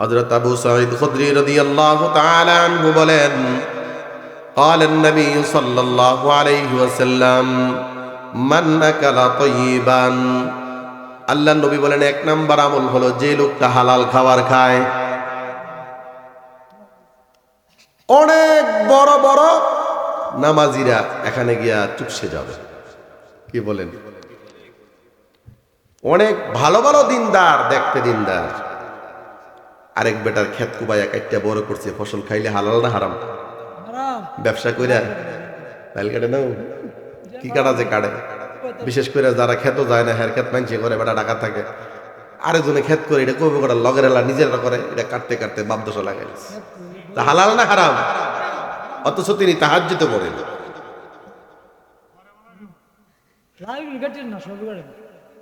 হযরত আবু সাঈদ খুদরি রাদিয়াল্লাহু তাআলা আনহু বলেন قال النبي صلى الله عليه وسلم من أكل طيبا আল্লাহ নবী বলেন এক নাম্বার আমল হলো যে লোকটা হালাল খাবার খায় অনেক বড় বড় নামাজিরা এখানে গিয়া চুপসে যাবে কি বলেন অনেক ভালো ভালো দিনদার দেখতে দিনদার আরেক বেটার খেত কুবাইয়া কাইটা বড় করছে ফসল খাইলে হালাল না হারাম? ব্যবসা কইরা তাইল কাটে নাও। কি কাটা যে কাটে? বিশেষ করে যারা খেত যায় না হ্যার ক্ষেত মানছে করে বেটা টাকা থাকে। আরেকজনে ক্ষেত করে এটা কবে করে লগের এলা নিজেরা করে এটা কাটতে কাটতে বাপ দোষা লাগাই তা হালাল না হারাম? অথচ তিনি তাহাজ্যতে পড়েন লাল গাড়ি না সব গাড়ি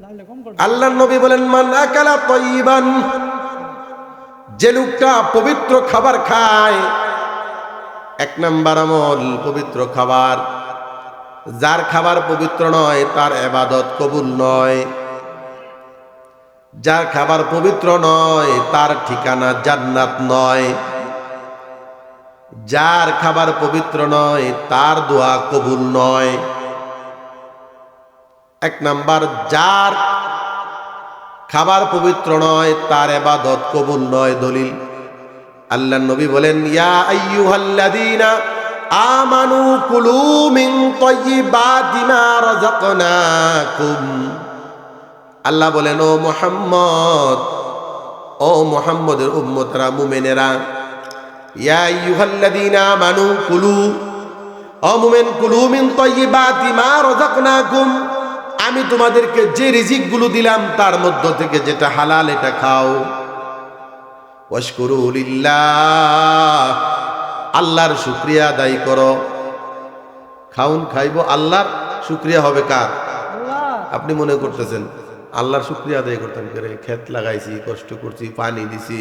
লাল কম কর আল্লাহ নবী বলেন মান আকালা তৈবান। যে লোকটা পবিত্র খাবার খায়, এক নাম্বার আমল পবিত্র খাবার। যার খাবার পবিত্র নয়, তার এবাদত কবুল নয়। যার খাবার পবিত্র নয়, তার ঠিকানা জান্নাত নয়। যার খাবার পবিত্র নয়, তার দোয়া কবুল নয়। এক নাম্বার, যার খাবার পবিত্র নয়, তার এবাদত কবুল নয়, দলিল। আল্লাহ নবী বলেন, ইয়া আইয়ুহাল্লাযীনা আমানু কুলু মিন তাইয়্যিবাতি মা রাযাকনাকুম। আল্লাহ বলেন, ও মুহাম্মদ, ও মুহাম্মদের উম্মতরা, মুমিনেরা, ইয়া আইয়ুহাল্লাযীনা আমানু কুলু, ও মুমিন কুলু মিন তাইয়্যিবাতি মা রাযাকনাকুম। আমি তোমাদেরকে যে রিজিকগুলো দিলাম তার মধ্য থেকে যেটা হালাল এটা খাও। আল্লাহর শুক্রিয়া আদায় করো। খাউন খাইব আল্লাহর শুক্রিয়া হবে কার? আপনি মনে করতেছেন আল্লাহর শুক্রিয়া আদায় করতেন করে ক্ষেত লাগাইছি কষ্ট করছি পানি দিছি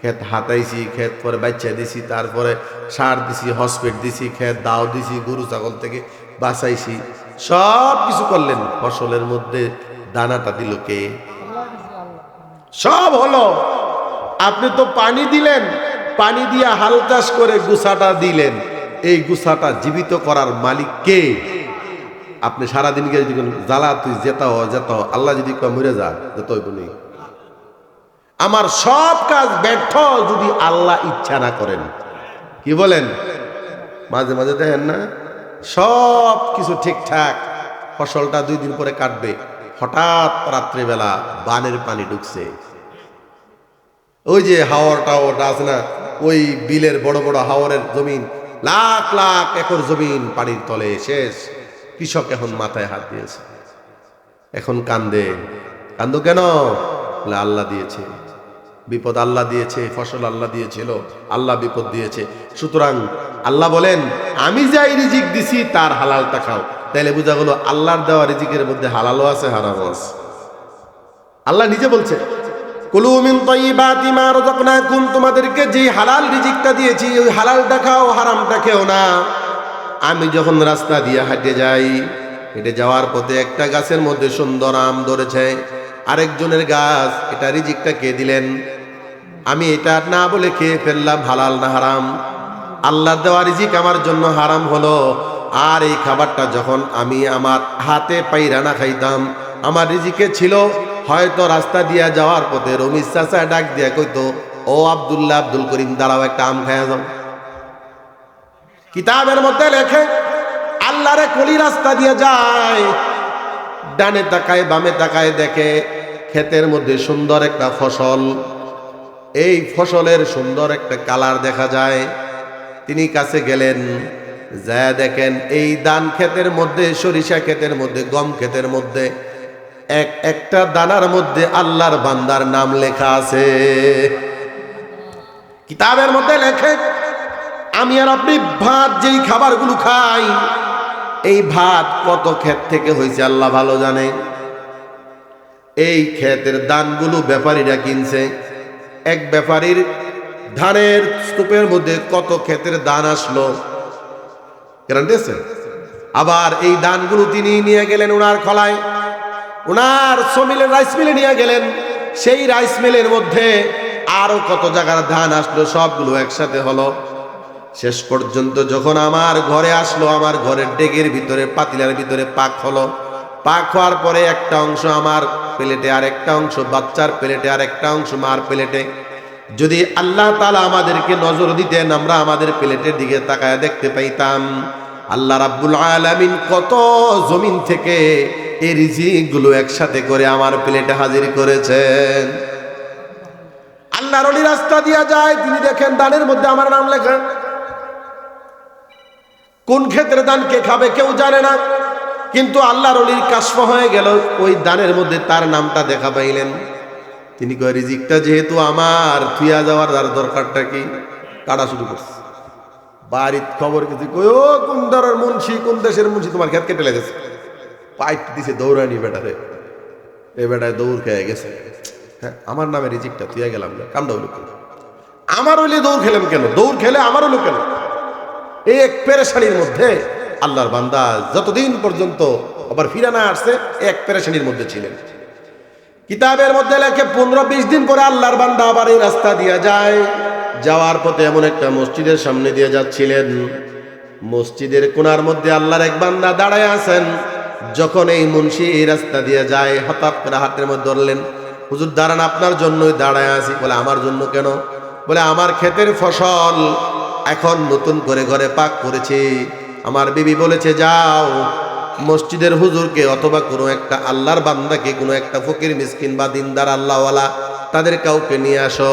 ক্ষেত হাতাইছি ক্ষেত পরে বাচ্চা দিছি তারপরে সার দিছি হসপিট দিছি ক্ষেত দাও দিছি গরু ছাগল থেকে বাঁচাইছি। সব কিছু করলেন। ফসলের মধ্যে দানাটা দিল কে? সব হলো। আপনি তো পানি দিলেন। পানি দিয়া হাল চাষ করে গুছাটা দিলেন। এই গুছাটা জীবিত করার মালিক কে? আপনি সারাদিন গিয়ে যদি জ্বালা, তুই যেতাও যেতাও আল্লাহ যদি কয় মরে যা, যেত আমার সব কাজ ব্যর্থ যদি আল্লাহ ইচ্ছা না করেন। কি বলেন? মাঝে মাঝে দেখেন না? সব কিছু ঠিকঠাক। ফসলটা দুই দিন পরে কাটবে। হঠাৎ রাত্রেবেলা বানের পানি ঢুকছে। ওই যে হাওয়ার টাওয়ারটা আছে না, ওই বিলের বড় বড় হাওরের জমিন, লাখ লাখ একর জমিন পানির তলে শেষ। কৃষক এখন মাথায় হাত দিয়েছে। এখন কান্দে। কান্দো কেন? আল্লাহ দিয়েছে। বিপদ আল্লাহ দিয়েছে, ফসল আল্লাহ দিয়েছিল, আল্লাহ বিপদ দিয়েছে। সুতরাং আল্লাহ বলেন, আমি যাই রিজিক দিছি, তার হালালটা খাও। তাইলে বোঝা গেলো, আল্লাহর দেওয়া রিজিকের মধ্যে হালালও আছে, হারামও আছে। আল্লাহ নিজে বলছে, কুলু মিন তাইয়্যিবাতি মা রাযাকনাকুম, তোমাদেরকে যে হালাল রিজিকটা দিয়েছি, ওই হালালটা খাও, হারামটা খেও না। আমি যখন রাস্তা দিয়ে হাঁটে যাই, হেঁটে যাওয়ার পথে একটা গাছের মধ্যে সুন্দর আম ধরেছে। আরেকজনের গাছ, এটা রিজিকটা কে দিলেন? আমি এটা না বলে খেয়ে ফেললাম, হালাল না হারাম? আল্লাহ দেওয়া রিজিক আমার জন্য হারাম হলো। আর এই খাবারটা যখন আমি আমার হাতে পাইরা না খাইতাম, আমার রিজিকে ছিল, হয়তো রাস্তা দিয়া যাওয়ার পথে রমিস চাচা ডাক দিয়া কইতো, ও আব্দুল্লাহ, আব্দুল করিম, দাঁড়াও, একটা আম খাইয়া যাও। কিতাবের মধ্যে লেখে আল্লাহরে কলি রাস্তা দিয়ে যায়। ডানে তাকায়, বামে তাকায় দেখে, ক্ষেতের মধ্যে সুন্দর একটা ফসল। এই ফসলের সুন্দর একটা কালার দেখা যায়। তিনি কাছে গেলেন যা দেখেন এই দান ক্ষেতের মধ্যে, সরিষা ক্ষেতের মধ্যে, গম ক্ষেতের মধ্যে, এক একটা দানার মধ্যে আল্লাহর বান্দার নাম লেখা আছে। কিতাবের মধ্যে লেখে, আমি আর আপনি ভাত যেই খাবারগুলো খাই, এই ভাত কত ক্ষেত থেকে হয়েছে আল্লাহ ভালো জানে। এই ক্ষেতের দানগুলো ব্যাপারীরা কিনছে এক ব্যাপারীর ধানের স্তূপের মধ্যে কত ক্ষেতের দান আসলো? আবার এই দানগুলো তিনি নিয়ে গেলেন ওনার খলায়। ওনার সমিলের রাইস মিলে নিয়ে গেলেন। সেই রাইস মিলের মধ্যে আরও কত জায়গার ধান আসলো, সবগুলো একসাথে হলো। শেষ পর্যন্ত যখন আমার ঘরে আসলো, আমার ঘরের ডেগের ভিতরে, পাতিলার ভিতরে পাক হলো। পাক হওয়ার পরে একটা অংশ আমার প্লেটে আর একটা অংশ বাচ্চার প্লেটে আর একটা অংশ মার প্লেটে। যদি আল্লাহ তালা আমাদেরকে নজর দিতেন, আমরা আমাদের প্লেটের দিকে তাকায় দেখতে পাইতাম। আল্লাহ রাব্বুল আলামিন কত জমিন থেকে এই রিজিকগুলো একসাথে করে আমার প্লেটে হাজির করেছেন। আল্লাহর অলি রাস্তা দিয়া যায়, তিনি দেখেন দানের মধ্যে আমার নাম লেখা। কোন ক্ষেত্রে দান কে খাবে কেউ জানে না। কিন্তু আল্লাহর অলির কাশ্ম হয়ে গেল। ওই দানের মধ্যে তার নামটা দেখা পাইলেন। তিনি কয়, রিজিকটা যেহেতু আমার, থুয়া যাওয়ার আর দরকারটা কি? কাটা শুরু করছে। বাড়ির খবর কিছু কই ও, কোন ধরের মুন্সি, কোন দেশের মুন্সি? তোমার খেত কেটে লেগেছে। পাইপ দিছে দৌড়ানি বেটারে। এ বেটায় দৌড় খেয়ে গেছে। হ্যাঁ আমার নামে রিজিকটা তুই গেলাম না কামটা হইল আমার হইলে দৌড় খেলাম কেন? দৌড় খেলে আমার হলো কেন? এই এক পেরেশানির মধ্যে আল্লাহর বান্দা যতদিন পর্যন্ত আবার ফিরে না আসছে, এক পেরেশানির মধ্যে ছিলেন। কিতাবের মধ্যে লেখে, পনেরো, বিশ দিন পরে আল্লাহর বান্দা আবার এই রাস্তা দিয়ে যায়। যাওয়ার পথে এমন একটা মসজিদের সামনে দিয়ে যাচ্ছিলেন। মসজিদের কোনার মধ্যে আল্লাহর এক বান্দা দাঁড়ায় আছেন। যখন এই মুন্সি এই রাস্তা দিয়ে যায়, হঠাৎ করে হাতের মধ্যে ধরলেন, হুজুর, দাঁড়ান, আপনার জন্যই দাঁড়ায় আছি। বলে, আমার জন্য কেন? বলে, আমার ক্ষেতের ফসল এখন নতুন করে ঘরে পাক করেছি। আমার বিবি বলেছে, যাও, মসজিদের হুজুরকে অথবা কোনো একটা আল্লাহর বান্দাকে, কোনো একটা ফকির, মিসকিন বা দিনদার আল্লাহওয়ালা তাদের কাউকে নিয়ে আসো।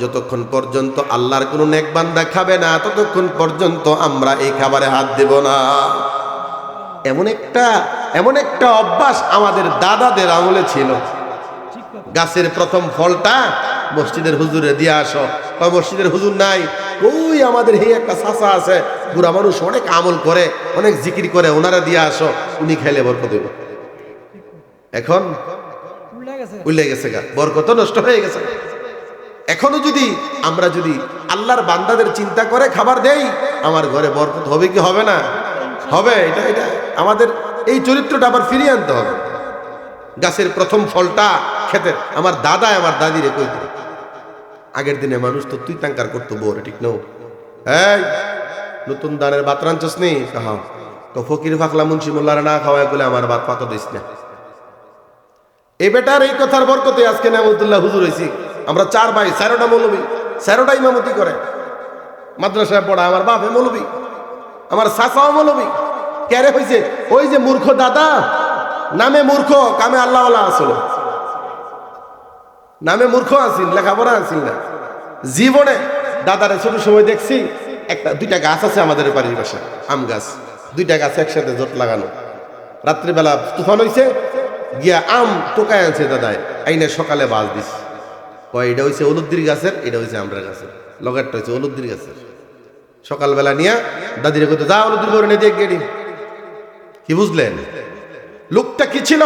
যতক্ষণ পর্যন্ত আল্লাহর কোনো নেক বান্দা খাবে না, ততক্ষণ পর্যন্ত আমরা এই খাবারে হাত দেব না। এমন একটা এমন একটা অভ্যাস আমাদের দাদাদের আমলে ছিল। গাছের প্রথম ফলটা মসজিদের হুজুরে, দিয়ে আসো। কয়, মসজিদের হুজুর নাই? ওই আমাদের হে একটা চাষা আছে, বুড়া মানুষ অনেক আমল করে, অনেক জিকির করে, ওনারা দিয়ে আসো, উনি খাইলে বরকত হইব। এখন উল্লে গেছে গা, বরকত নষ্ট হয়ে গেছে। এখনও যদি আমরা যদি আল্লাহর বান্দাদের চিন্তা করে খাবার দেই, আমার ঘরে বরকত হবে কি হবে না? হবে, এটা এটা। আমাদের এই চরিত্রটা আবার ফিরিয়ে আনতে হবে। গাছের প্রথম ফলটা খেতে, আমার দাদা আমার দাদিরে কই আগের দিনে মানুষ তো তুই তাঙ্কার করতো বোর ঠিক নাও এই, নতুন দানের ভাত রাঞ্চস নি? কাহা তো ফকির ফাকলা মুন্সি মোল্লারা না খাওয়ায় বলে আমার ভাত পাতো দিস না। এই বেটার এই কথার বরকতে আজকে নামতুল্লাহ হুজুর হয়েছি আমরা চার ভাই স্যারোটা মৌলবি স্যারোটা ইমামতি করে। মাদ্রাসায় পড়া আমার বাপে মৌলবি, আমার চাচাও মৌলবি। ক্যারে হয়েছে ওই যে মূর্খ দাদা, নামে মূর্খ, কামে আল্লাহওয়ালা আসলো। নামে মূর্খ আছিস লেখাপড়া আছিস না। জীবনে, দাদারে ছোট সময় দেখছি, একটা, দুইটা গাছ আছে আমাদের বাড়ির পাশে, আম গাছ। দুইটা গাছ একসাথে জোট লাগানো। রাত্রিবেলা তুফান হইছে, গিয়া আম টোকায় আনছে দাদায়, আইনে সকালে বাজ দিস কয়, এটা হইছে অলুদ্দির গাছের, এটা হইছে আমরা গাছের। লগেরটা হয়েছে অলুদ্দির গাছের। সকালবেলা নিয়ে দাদিরে কইতো যা অলুদ্দির করে নিয়ে দিয়ে গেড়ি কি বুঝলেন? লোকটা কি ছিল?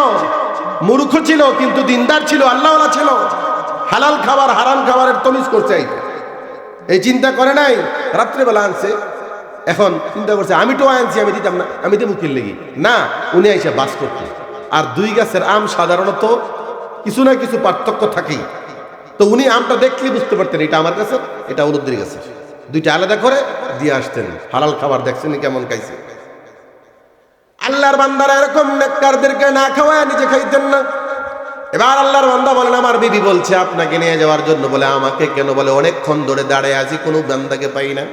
মূর্খ ছিল, কিন্তু দিনদার ছিল, আল্লাহওয়ালা ছিল। হালাল খাবার হারাম খাবারের তমিজ করছে। এই। চিন্তা করে নাই, রাত্রেবেলা আনছে। এখন চিন্তা করছে, আমি তো আনছি, আমি দিতাম না, আমি দেবো কিল লেগি? না, উনি আইসা বাস করতে আর দুই গাছের আম সাধারণত কিছু না কিছু পার্থক্য থাকেই। তো উনি আমটা দেখলে বুঝতে পারতেন, এটা আমার কাছে এটা অনুদ্দির গাছের। দুইটা আলাদা করে দিয়ে আসতেন। হালাল খাবার দেখছেন কেমন খাইছে। আল্লাহর বান্দারা এরকম নেককারদেরকে না খাওয়ায় নিজে খাইতেন না। এবার আল্লাহর বান্দা বলেন, আমার বিবি বলছে আপনাকে নিয়ে যাওয়ার জন্য। বলে, আমাকে কেন? বলে, অনেকক্ষণ ধরে দাঁড়ায় আছি, কোনো বান্দাকে পাই না।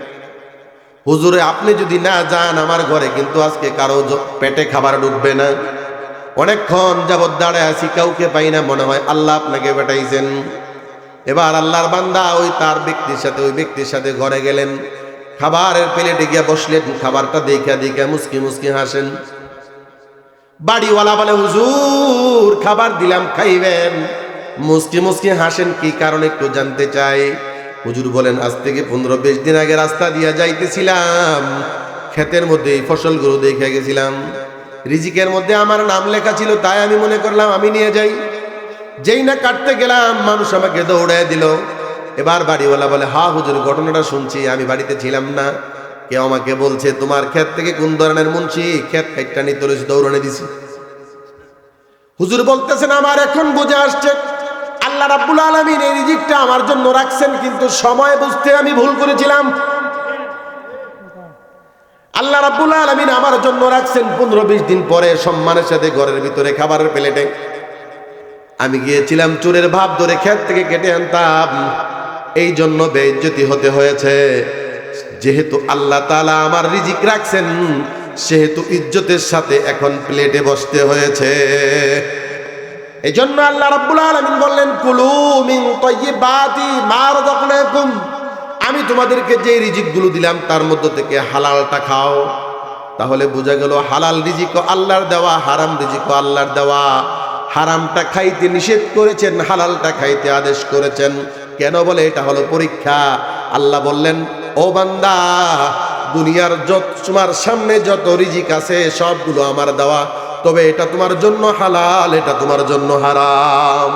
হুজুরে, আপনি যদি না যান আমার ঘরে, কিন্তু আজকে কারও পেটে খাবার ঢুকবে না। অনেকক্ষণ যাবৎ দাঁড়ায় আছি, কাউকে পাই না, মনে হয় আল্লাহ আপনাকে পাঠাইছেন এবার আল্লাহর বান্দা ওই তার ব্যক্তির সাথে, ওই ব্যক্তির সাথে ঘরে গেলেন। খাবারের প্লেটে গিয়ে বসলেন, খাবারটা দেখে দেখে মুসকি মুসকি হাসেন। বাড়িওয়ালা বলে, হুজুর, খাবার দিলাম, খাইবেন। মুসকি মুসকি হাসেন, কি কারণ একটু জানতে চাই? হুজুর বলেন, আজ থেকে পনেরো বিশ দিন আগে রাস্তা দিয়া যাইতেছিলাম। ক্ষেতের মধ্যে এই ফসলগুলো দেখে গেছিলাম। রিজিকের মধ্যে আমার নাম লেখা ছিল, তাই আমি মনে করলাম, আমি নিয়ে যাই। যেই না কাটতে গেলাম, মানুষ আমাকে দৌড়ায় দিল। এবার বাড়িওয়ালা বলে, হা হুজুর, ঘটনাটা শুনছি, আমি বাড়িতে ছিলাম না। কেউ আমাকে বলছে, তোমার ক্ষেত থেকে কোন ধরনের মুন্সি? ক্ষেত খাইটটা নিতে রয়েছে দৌড়ানে দিছি। হুজুর বলতেছেন, আমার এখন বুঝে আসছে, আল্লাহ রাব্বুল আলামিন এই রিজিকটা আমার জন্য রাখছেন, কিন্তু সময় বুঝতে আমি ভুল করেছিলাম। আল্লাহ রাব্বুল আলামিন আমার জন্য রাখছেন পনেরো বিশ দিন পরে সম্মানের সাথে ঘরের ভিতরে খাবারের প্লেটে। আমি গিয়েছিলাম চোরের ভাব ধরে ক্ষেত থেকে কেটে আনতাম। এই জন্য বেইজ্জতি হতে হয়েছে। যেহেতু আল্লাহ তাআলা আমার রিজিক রাখছেন, সেহেতু ইজ্জতের সাথে এখন প্লেটে বসতে হয়েছে। এই জন্য আল্লাহ রাব্বুল আলামিন বললেন, কুলু মিন তাইয়্যিবাতি মা রাযাকনাকুম। আমি তোমাদেরকে যে রিজিকগুলো দিলাম, তার মধ্য থেকে হালালটা খাও। তাহলে বোঝা গেল, হালাল রিজিকও আল্লাহর দেওয়া, হারাম রিজিকও আল্লাহর দেওয়া। হারামটা খাইতে নিষেধ করেছেন, হালালটা খাইতে আদেশ করেছেন। কেন বলে? এটা হলো পরীক্ষা। আল্লাহ বললেন ও বান্দা, দুনিয়ার যত তোমার সামনে যত রিজিক আছে, সবগুলো আমার দেওয়া। তবে এটা তোমার জন্য হালাল, এটা তোমার জন্য হারাম।